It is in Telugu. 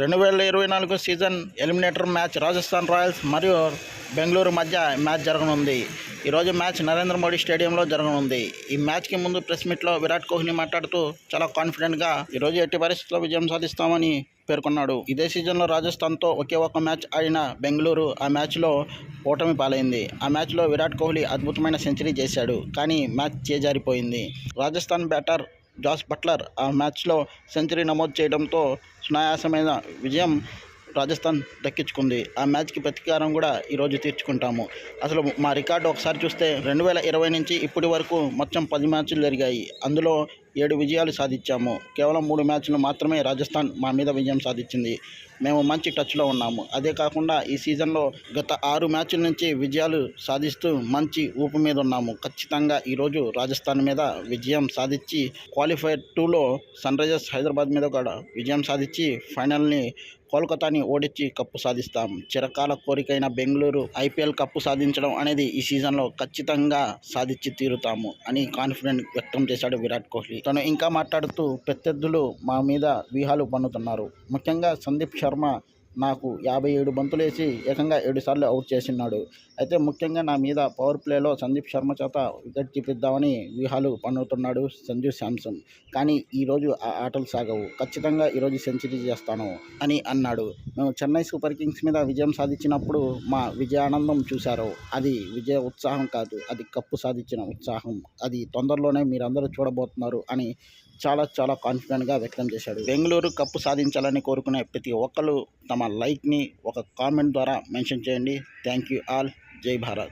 రెండు వేల ఇరవై నాలుగు season eliminator match Rajasthan Royals మరియు బెంగళూరు మధ్య మ్యాచ్ జరగనుంది. ఈరోజు మ్యాచ్ నరేంద్ర మోడీ స్టేడియంలో జరగనుంది. ఈ మ్యాచ్కి ముందు ప్రెస్ మీట్లో విరాట్ కోహ్లీ మాట్లాడుతూ చాలా కాన్ఫిడెంట్గా ఈరోజు ఎట్టి పరిస్థితుల్లో విజయం సాధిస్తామని పేర్కొన్నాడు. ఇదే సీజన్లో రాజస్థాన్తో ఒకే ఒక మ్యాచ్ ఆడిన బెంగళూరు ఆ మ్యాచ్లో ఓటమి పాలైంది. ఆ మ్యాచ్లో విరాట్ కోహ్లీ అద్భుతమైన సెంచరీ చేశాడు కానీ మ్యాచ్ చేజారిపోయింది. రాజస్థాన్ బ్యాటర్ జాస్ బట్లర్ ఆ మ్యాచ్లో సెంచరీ నమోదు చేయడంతో సునాయాసమైన విజయం రాజస్థాన్ దక్కించుకుంది. ఆ మ్యాచ్కి ప్రతీకారం కూడా ఈరోజు తీర్చుకుంటాము. అసలు మా రికార్డు ఒకసారి చూస్తే రెండు వేల ఇరవై నుంచి ఇప్పటి వరకు మొత్తం పది మ్యాచ్లు జరిగాయి. అందులో ఏడు విజయాలు సాధించాము. కేవలం మూడు మ్యాచ్లు మాత్రమే రాజస్థాన్ మా మీద విజయం సాధించింది. మేము మంచి టచ్లో ఉన్నాము. అదే కాకుండా ఈ సీజన్లో గత ఆరు మ్యాచ్ల నుంచి విజయాలు సాధిస్తూ మంచి ఊపు మీద ఉన్నాము. ఖచ్చితంగా ఈరోజు రాజస్థాన్ మీద విజయం సాధించి క్వాలిఫైర్ టూలో సన్ రైజర్స్ హైదరాబాద్ మీద కూడా విజయం సాధించి ఫైనల్ని కోల్కతాని ఓడించి కప్పు సాధిస్తాం. చిరకాల కోరికైన బెంగళూరు ఐపీఎల్ కప్పు సాధించడం అనేది ఈ సీజన్లో ఖచ్చితంగా సాధించి తీరుతాము అని కాన్ఫిడెంట్ వ్యక్తం చేశాడు విరాట్ కోహ్లీ. తను ఇంకా మాట్లాడుతూ ప్రత్యర్థులు మా మీద వ్యూహాలు పన్నుతున్నారు. ముఖ్యంగా సందీప్ శర్మ నాకు యాభై ఏడు బంతులేసి ఏకంగా ఏడు సార్లు అవుట్ చేసినాడు అయితే ముఖ్యంగా నా మీద పవర్ ప్లేలో సందీప్ శర్మ చేత వికెట్ తీపిద్దామని వ్యూహాలు పన్నుతున్నాడు సంజు శాంసన్. కానీ ఈరోజు ఆ ఆటలు సాగవు. ఖచ్చితంగా ఈరోజు సెంచరీ చేస్తాను అని అన్నాడు. మేము చెన్నై సూపర్ కింగ్స్ మీద విజయం సాధించినప్పుడు మా విజయానందం చూశారు. అది విజయ ఉత్సాహం కాదు అది కప్పు సాధించిన ఉత్సాహం. అది తొందరలోనే మీరందరూ చూడబోతున్నారు అని చాలా చాలా కాన్ఫిడెంట్గా వ్యక్తం చేశాడు. బెంగళూరు కప్పు సాధించాలని కోరుకునే ప్రతి ఒక్కరు తమ లైక్ని ఒక కామెంట్ ద్వారా మెన్షన్ చేయండి థ్యాంక్ యూ ఆల్ జై భారత్